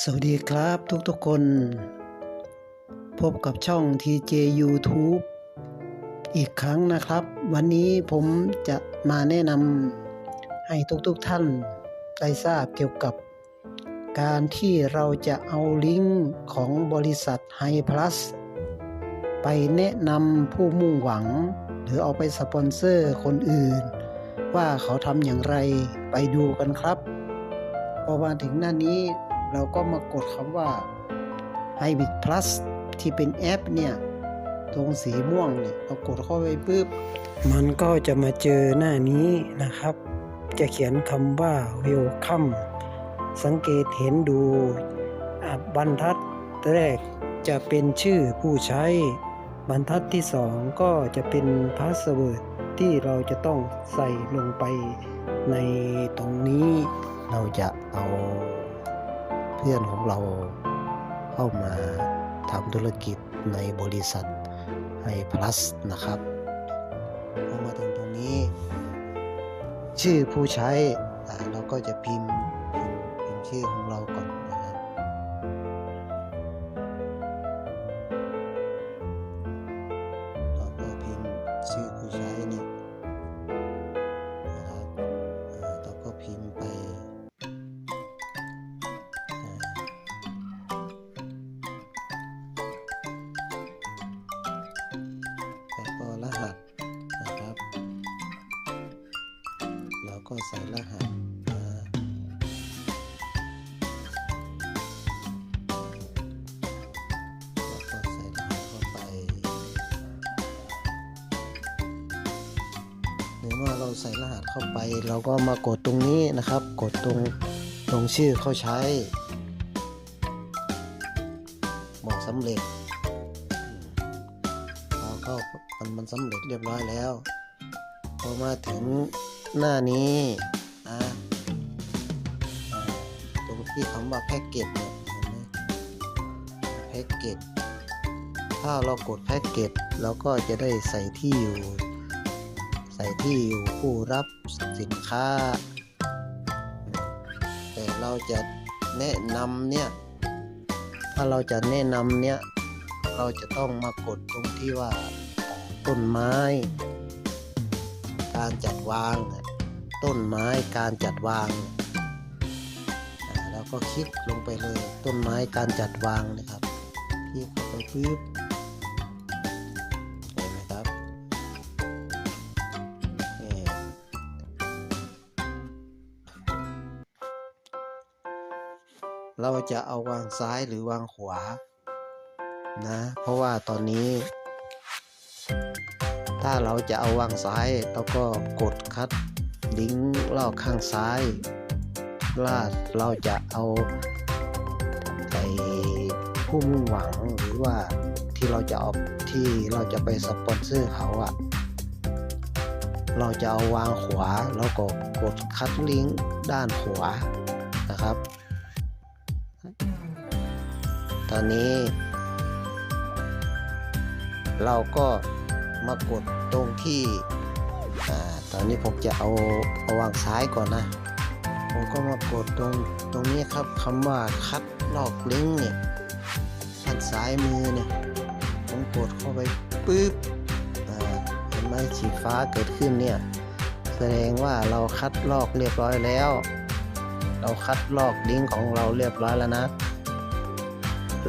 สวัสดีครับทุกๆคน พบกับช่อง TJ YouTube อีกครั้งนะครับ วันนี้ผมจะมาแนะนำให้ทุกๆท่านได้ทราบเกี่ยวกับ การที่เราจะเอาลิงก์ของบริษัท Hi Plus ไปแนะนำผู้มุ่งหวัง หรือเอาไปสปอนเซอร์คนอื่น ว่าเขาทำอย่างไรไปดูกันครับ พอมาถึงหน้านี้ เราก็มากดคำว่า Hybrid Plus ที่เป็นแอปเนี่ยตรงสีม่วงเนี่ยเรากดเข้าไปปุ๊บมันก็จะมาเจอหน้านี้นะครับ จะเขียนคำว่า Welcome สังเกตเห็นดูบรรทัดแรกจะเป็นชื่อผู้ใช้ บรรทัดที่สองก็จะเป็นพาสเวิร์ดที่เราจะต้องใส่ลงไปในตรงนี้เราจะเอา พื่อนของเราเข้ามาทำธุรกิจในบริษัทไฮพลัสนะครับพอมาถึงตรงนี้ ชื่อผู้ใช้เราก็จะพิมพ์พิมพ์ชื่อของเราก่อน ก็ใส่รหัสอ่าแล้วก็ใส่รหัสเข้าไปหรือว่าเราใส่รหัสเข้าไป เราก็มากดตรงนี้นะครับ กดตรงตรงชื่อเข้าใช้ บอกสำเร็จอืมเรามันมันสำเร็จเรียบร้อยแล้วพอมาถึง หน้านี้นะตรงที่คำว่าแพ็กเกจเนี่ยเห็นไหมแพ็กเกจถ้าเรากดแพ็กเกจเราก็จะได้ใส่ที่อยู่ ใส่ที่อยู่ผู้รับสินค้า แต่เราจะแนะนำเนี่ย ถ้าเราจะแนะนำเนี่ย เราจะต้องมากดตรงที่ว่าต้นไม้ การจัดวาง ต้นไม้การจัดวางแล้วก็คลิกลงไปเลยต้นไม้การจัดวางนะครับคลิกไปปึ๊บเห็นไหมครับเราจะเอาวางซ้ายหรือวางขวานะเพราะว่าตอนนี้ ถ้าเราจะเอาวางซ้ายเราก็กดคัด ลิงก์ลอกข้างซ้ายลาดเราจะเอาไอ้ผู้มุ่งหวังหรือว่าที่เราจะเอาที่เราจะไปสปอนเซอร์เขาอะเราจะเอาวางขวาแล้วก็กดคัดลิงก์ด้านขวานะครับ ตอนนี้ เราก็มากดตรงที่อ่า ตอนนี้ผมจะเอาเอาวางซ้ายก่อนนะ ผมก็มากดตรงตรงนี้ครับคำว่าคัดลอกลิงก์เนี่ยด้านซ้ายมือเนี่ย ผมกดเข้าไปปึ๊บอ่าเห็นไหมสีฟ้าเกิดขึ้นเนี่ย แสดงว่าเราคัดลอกเรียบร้อยแล้ว เราคัดลอกลิงก์ของเราเรียบร้อยแล้วนะ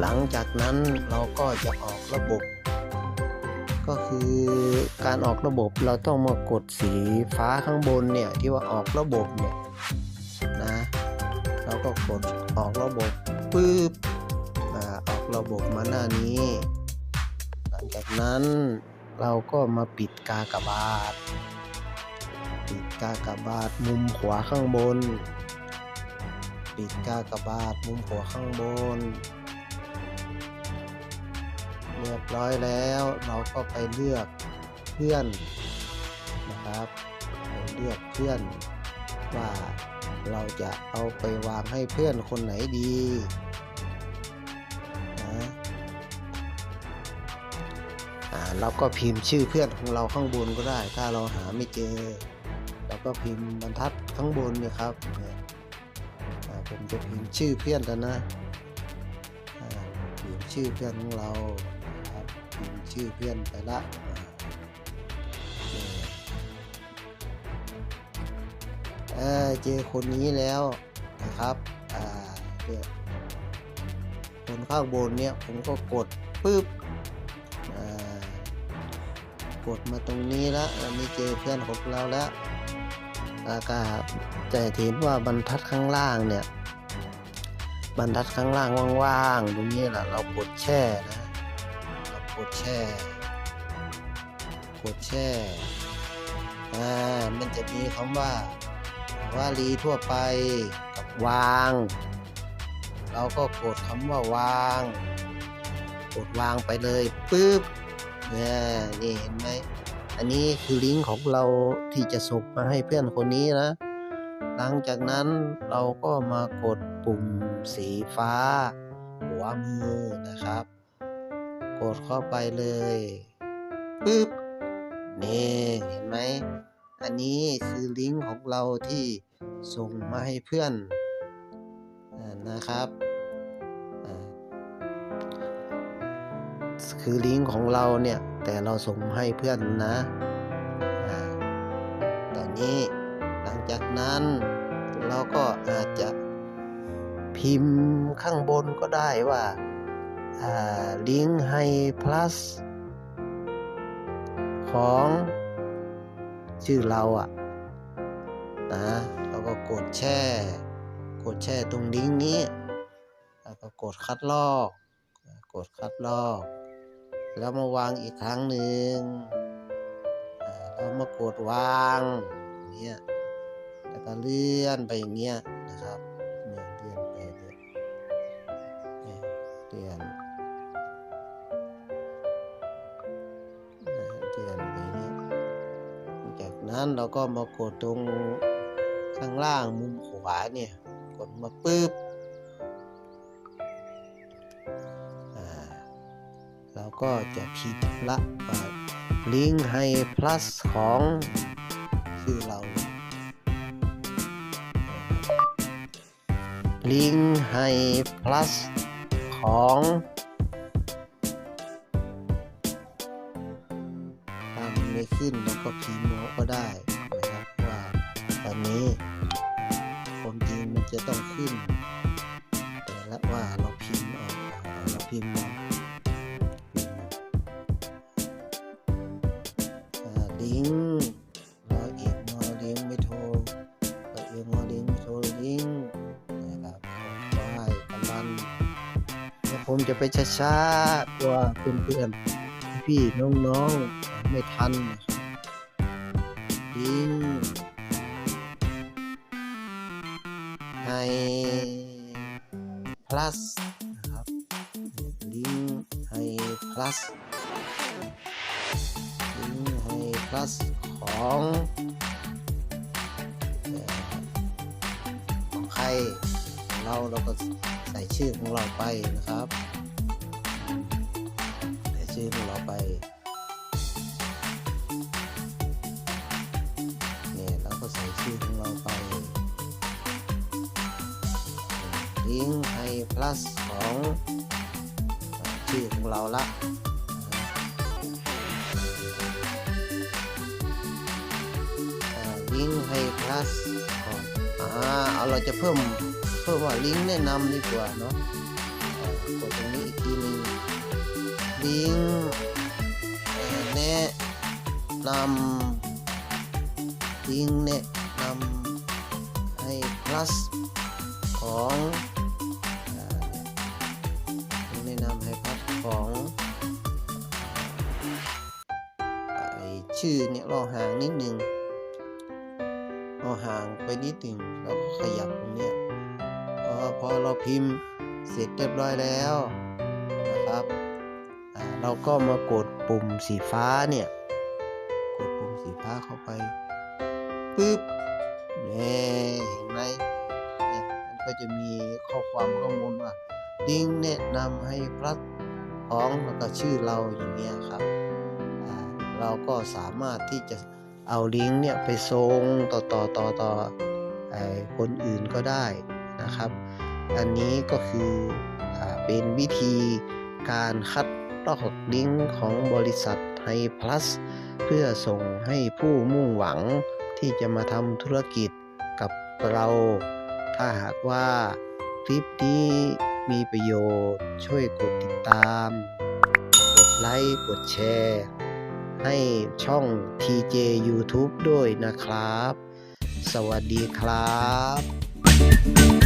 หลังจากนั้นเราก็จะออกระบบ ก็คือการออกระบบเราต้องมากดสีฟ้าข้างบนเนี่ยที่ว่าออกระบบเนี่ยนะเราก็กดออกระบบปึ๊บอ่าออกระบบมาหน้านี้ หลังจากนั้นเราก็มาปิดกากบาท ปิดกากบาทมุมขวาข้างบน ปิดกากบาทมุมขวาข้างบน เรียบร้อยแล้วเราก็ไปเลือกเพื่อนนะครับไปเลือกเพื่อนว่าเราจะเอาไปวางให้เพื่อนคนไหนดีนะเราก็พิมพ์ชื่อเพื่อนของเราข้างบนก็ได้ ถ้าเราหาไม่เจอเราก็พิมพ์บรรทัดข้างบนเนี่ยครับผมจะพิมพ์ชื่อเพื่อนแล้วนะพิมพ์ชื่อเพื่อนของเรา ชื่อเพื่อนไปละเออเจอคนนี้แล้วนะครับคนข้างบนเนี่ยผมก็กดปึ๊บกดมาตรงนี้แล้วอันนี้เจอเพื่อนของเราแล้วแล้วก็จะเห็นว่าบรรทัดข้างล่างเนี่ยบรรทัดข้างล่างว่างๆตรงนี้แหละเรากดแช่นะ กดแช่ กดแช่อ่ามันจะมีคำว่า วาลีทั่วไปกับวาง เราก็กดคำว่าวาง กดวางไปเลยปึ๊บเนี่ยนี่เห็นไหมอันนี้คือลิงก์ของเราที่จะส่งมาให้เพื่อนคนนี้นะ หลังจากนั้นเราก็มากดปุ่มสีฟ้า หัวมือนะครับ กดเข้าไปเลยปึ๊บนี่เห็นไหม อันนี้คือลิงก์ของเราที่ส่งมาให้เพื่อนอานะครับคือลิงก์ของเราเนี่ย แต่เราส่งให้เพื่อนนะอาตอนนี้หลังจากนั้นเราก็อาจจะพิมพ์ข้างบนก็ได้ว่า ลิงก์ให้ plus ของชื่อเราอะนะเราก็กดแช่ กดแช่ตรงลิงก์นี้ แล้วก็กดคัดลอก กดคัดลอก แล้วมาวางอีกครั้งหนึ่งแล้วมากดวางอย่างเงี้ยแล้วก็เลื่อนไปอย่างเงี้ยนะครับเนี่ย เลื่อนไปอย่างเงี้ยจากนั้นเราก็มากดตรงข้างล่างมุมขวาเนี่ย กดมาปึ๊บเราก็จะพิมพ์ละลิงก์ให้ plus ของชื่อเรา ลิงก์ให้ plus ของ ไม่ขึ้นเราก็พิมพ์เอาก็ได้นะครับว่าตอนนี้ความจริงมันจะต้องขึ้น แต่ละว่าเราพิมพ์ออาเราพิมพ์เอาอ่าลิงเราเอกมอลิงไม่โทรเราเอกมอลิงไม่โทรลิงนะครับไหวกันลันเดี๋ยวผมจะไปช้าๆตัวเพื่อนๆพี่ๆน้องๆไม่ทันนะครับ plus นะครับลิงก์ให้ plus ลิงก์ให้ plus ของของใครของเราเราก็ใส่ชื่อของเราไปนะครับ ใส่ชื่อของเราไป ก์ให้ plus ของเอ่อชื่อของเราละลิงก์ให้ plus ของอ่าเอาเราจะเพิ่มเพิ่มว่าลิงก์แนะนำดีกว่าเนาะกดตรงนี้อีกทีนึงลิงก์แนะนำลิงก์แนะนำให้ plus ของ ชื่อเนี่ยเราห่างนิดนึงเราห่างไปนิดหนึ่งเราก็ขยับตรงเนี้ยพอพอเราพิมพ์เสร็จเรียบร้อยแล้วนะครับเราก็มากดปุ่มสีฟ้าเนี่ยกดปุ่มสีฟ้าเข้าไปปึ๊บเนี่ยเห็นไหมเนี่ยมันก็จะมีข้อความข้างบนว่าลิงแนะนำให้พลัดของแล้วก็ชื่อเราอย่างเงี้ยครับ เราก็สามารถที่จะเอาลิงก์เนี่ยไปส่งต่อต่อต่อต่อไอ้คนอื่นก็ได้นะครับ อันนี้ก็คืออเป็นวิธีการคัดลอกลิงก์ของบริษัทไทยพลัสเพื่อส่งให้ผู้มุ่งหวังที่จะมาทำธุรกิจกับเรา ถ้าหากว่าคลิปนี้มีประโยชน์ช่วยกดติดตาม กดไลค์ กดแชร์ ให้ช่อง TJ YouTube ด้วยนะครับ สวัสดีครับ